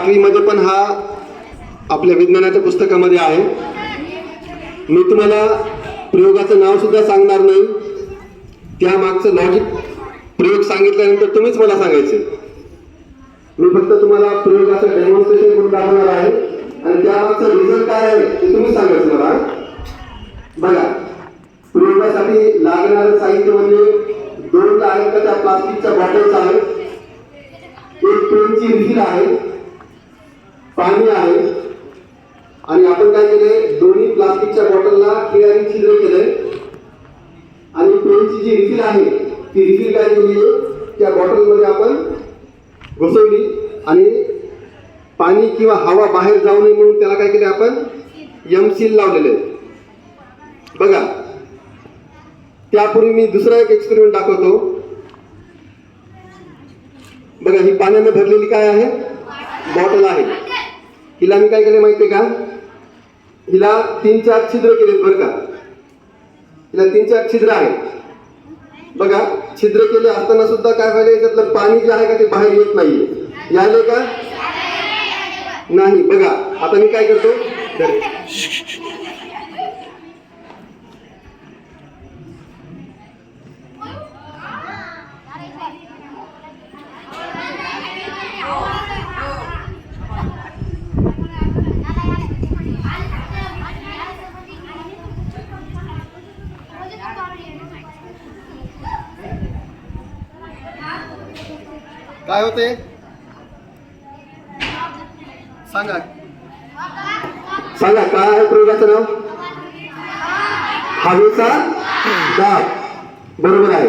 आठवीमध्ये पण हा आपल्या विज्ञानाच्या पुस्तकामध्ये आहे. मी तुम्हाला प्रयोगाचं नाव सुद्धा सांगणार नाही. त्या मागचं लॉजिक प्रयोग सांगितल्यानंतर तुम्हीच मला सांगायचे. मी फक्त तुम्हाला प्रयोगाचं डेमॉन्स्ट्रेशन करून दाखवणार आहे. आणि त्यामागचा रिझल्ट काय आहे ते तुम्ही सांगायचं मला. बघा प्रयोगासाठी लागणारं साहित्य म्हणजे दोन आहेत का त्या प्लास्टिकच्या बॉटल्स आहेत. एक पेनची रिफिल आहे. पाणी आहे आणि आपण काय केलंय? दोन्ही प्लास्टिकच्या बॉटलला क्लिअरिंग छिद्र केलंय. आणि पेनची जी रिफिल आहे ती रिफिल काय केली त्या बॉटलमध्ये आपण घुसवली. आणि पाणी किंवा हवा बाहेर जाऊ नये म्हणून त्याला काय केले आपण? यम सील लावलेले बघा. त्यापूर्वी मी दुसरा एक एक्सपेरिमेंट दाखवतो. बघा ही पाण्याने भरलेली काय आहे? बॉटल आहे. हिला मी काय केले माहितीये का? हिला तीन चार छिद्र केलेत बरं का? हिला तीन चार छिद्र आहेत. बघा छिद्र केले असताना सुद्धा काय व्हायला याच्यातलं? पाणी जे आहे का ते बाहेर येत नाहीये. यायले का? नाही. बघा आता मी काय करतो? काय होते? सांगा. सांगा काय आहे प्रयोगाचं नाव? हवेचा दाब. बरोबर आहे.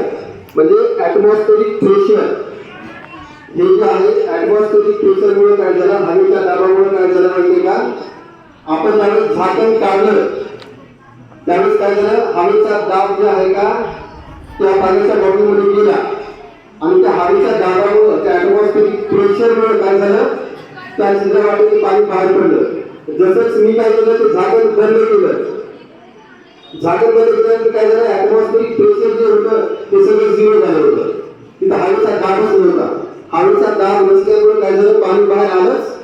म्हणजे ऍटमॉस्फेरिक प्रेशर हे जे आहे ऍटमॉस्फेरिक प्रेशरमुळे काय झालं? हवेच्या दाबामुळे काय झालं माहिती का? आपण ज्यावेळेस झाकण काढलं त्यावेळेस काय झालं? हवेचा दाब जे आहे का त्या पाण्याच्या बॉटलमध्ये गेला. आणि त्या हवेच्या दाबामुळे त्या ऍटमॉस्फेरिक प्रेशरमुळे काय झालं? त्या छिद्रावाटेने पाणी बाहेर पडलं. जसंच मी काय केलं ते झाकण बंद केलं. झाकण बंद केल्यानंतर काय झालं? ऍटमॉस्फेरिक प्रेशर जे होतं ते सगळं झिरो झालं होतं. तिथं हवेचा दाबच नव्हता. हवेचा दाब नसल्यामुळे काय झालं? पाणी बाहेर आलंच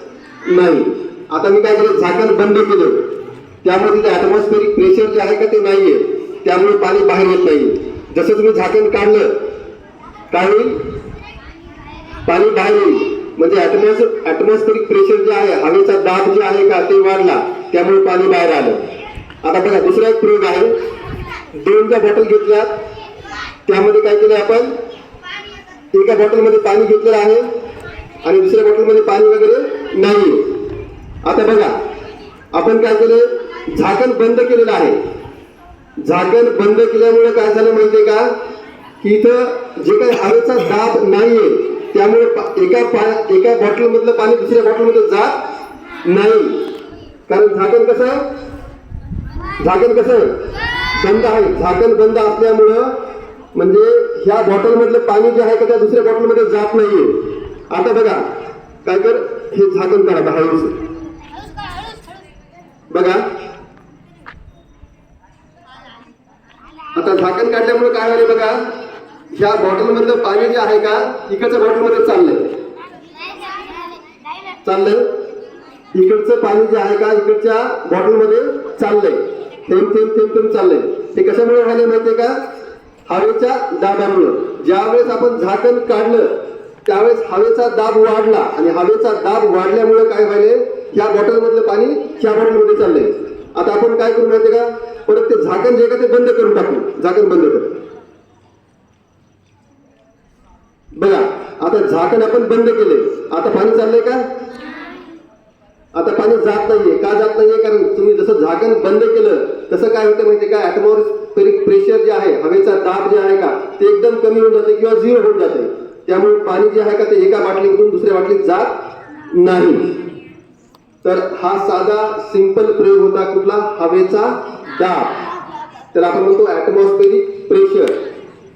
नाही. आता मी काय केलं? झाकण बंद केलं. त्यामुळे तिथे ऍटमॉस्फेरिक प्रेशर जे आहे का ते नाहीये. त्यामुळे पाणी बाहेर येत नाही. जसं तुम्ही झाकण काढलं काही पाणी बाहेर येईल म्हणजे ॲटमॉस ऍटमॉस्फेरिक प्रेशर जे आहे हवेचा दाब जे आहे का ते वाढला. त्यामुळे पाणी बाहेर आलं. आता बघा दुसरा एक प्रयोग आहे. दोनच्या बॉटल घेतल्यात. त्यामध्ये काय केलं आपण? एका बॉटलमध्ये पाणी घेतलेलं आहे. आणि दुसऱ्या बॉटलमध्ये पाणी वगैरे नाही आता बघा आपण काय केलं झाकण बंद केलेलं आहे. झाकण बंद केल्यामुळे काय झालं माहिती का? की इथं जे काही हवेचा दाब नाहीये त्यामुळे एका पा- एका बॉटल मधलं पाणी दुसऱ्या बॉटलमध्ये जात नाही. कारण झाकण कसं? झाकण कसं? बंद आहे. झाकण बंद असल्यामुळं म्हणजे ह्या बॉटल मधलं पाणी जे आहे का त्या दुसऱ्या बॉटलमध्ये जात नाहीये. आता बघा काय कर हे झाकण करा हळूच. बघा. आता झाकण काढल्यामुळे काय झाले बघा? ह्या बॉटल मधलं पाणी जे आहे का इकडच्या बॉटलमध्ये चाललंय. चाललंय? इकडचं पाणी जे आहे का इकडच्या बॉटलमध्ये चाललंय. थेंब थेंब थेंब थेंब चाललंय. ते कशामुळे व्हायला माहितीये का? हवेच्या दाबामुळं. ज्यावेळेस आपण झाकण काढलं त्यावेळेस हवेचा दाब वाढला आणि हवेचा दाब वाढल्यामुळे काय व्हायले ह्या बॉटल मधलं पाणी ह्या बॉटलमध्ये चाललंय. आता आपण काय करू माहितीये का? परत ते झाकण जे का ते बंद करून टाकू. झाकण बंद करू. बघा आता झाकण आपण बंद केले. आता पाणी चाललंय का? आता पाणी जात नाहीये. का जात नाहीये? कारण तुम्ही जसं झाकण बंद केलं तसं काय होतं माहितीये का? ऍटमॉस्फेरिक प्रेशर जे आहे हवेचा दाब जे आहे का ते एकदम कमी होऊन जाते किंवा झिरो होऊन जाते. त्यामुळे पाणी जे आहे का ते एका बाटलीतून दुसऱ्या बाटलीत जात नाही. तर हा साधा सिंपल प्रयोग होता कुठला? हवेचा दाब. तर आपण म्हणतो ऍटमॉस्फेरिक प्रेशर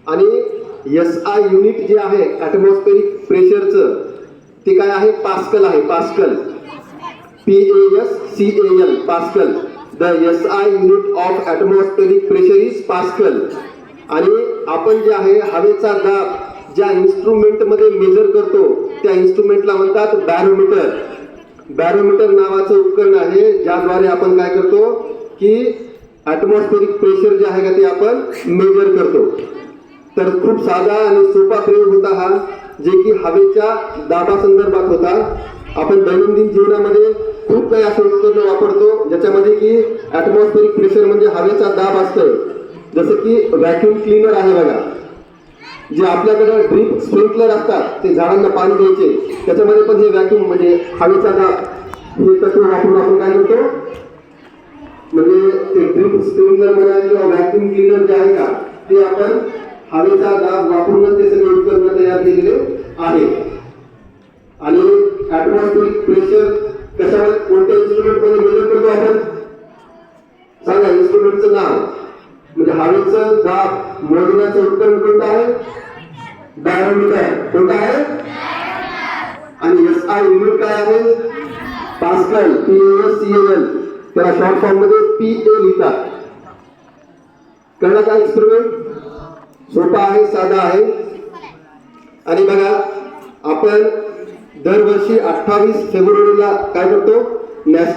आणि एस आय युनिट जे आहे ॲटमॉस्फेरिक प्रेशरचं ते काय आहे? पास्कल आहे pascal P A S C A L pascal the S I unit of atmospheric pressure is pascal आणि आपण जे आहे हवेचा दाब ज्या इन्स्ट्रुमेंटमध्ये मेजर करतो त्या इन्स्ट्रुमेंटला म्हणतात बॅरोमीटर बॅरोमीटर नावाचं उपकरण आहे ज्याद्वारे आपण काय करतो की ॲटमॉस्फेरिक प्रेशर जे आहे का ते आपण मेजर करतो. तर खूप साधा आणि सोपा प्रयोग होता हा जे की हवेच्या दाबासंदर्भात होता. आपण दैनंदिन जीवनामध्ये खूप काही असं उपकरण वापरतो ज्याच्यामध्ये की ॲटमॉस्फेरिक प्रेशर म्हणजे हवेचा दाब असतो जसं की व्हॅक्युम क्लीनर आहे बघा. जे आपल्याकडे ड्रीप स्प्रिंकलर असतात ते झाडांना पाणी द्यायचे. त्याच्यामध्ये पण हे व्हॅक्युम म्हणजे हवेचा दाब हे तत्व वापरून आपण काय करतो? म्हणजे ते ड्रीप स्प्रिंकलर म्हणा किंवा व्हॅक्युम क्लीनर जे आहे का ते आपण हवेचा दाब वापरूनच ते सगळे उपकरण तयार केलेले आहे आणि ऍटमॉस्फिरिक प्रेशर कशामध्ये कोणत्या इन्स्ट्रुमेंटमध्ये मेजर करतो आपण? सांगा इन्स्ट्रुमेंटचं नाव. म्हणजे हवेचं दाब मोजण्याचं उपकरण कोणतं आहे? बॅरोमीटर कोणतं आहे? आणि एस आय युनिट काय आहे? Pascal P S C L त्याला शॉर्ट फॉर्ममध्ये पी ए लिहितात. कळलं का एक्सपेरिमेंट सोपा आहे साधा आहे. आणि बघा आपण दरवर्षी अठ्ठावीस फेब्रुवारीला काय करतो? नॅशनल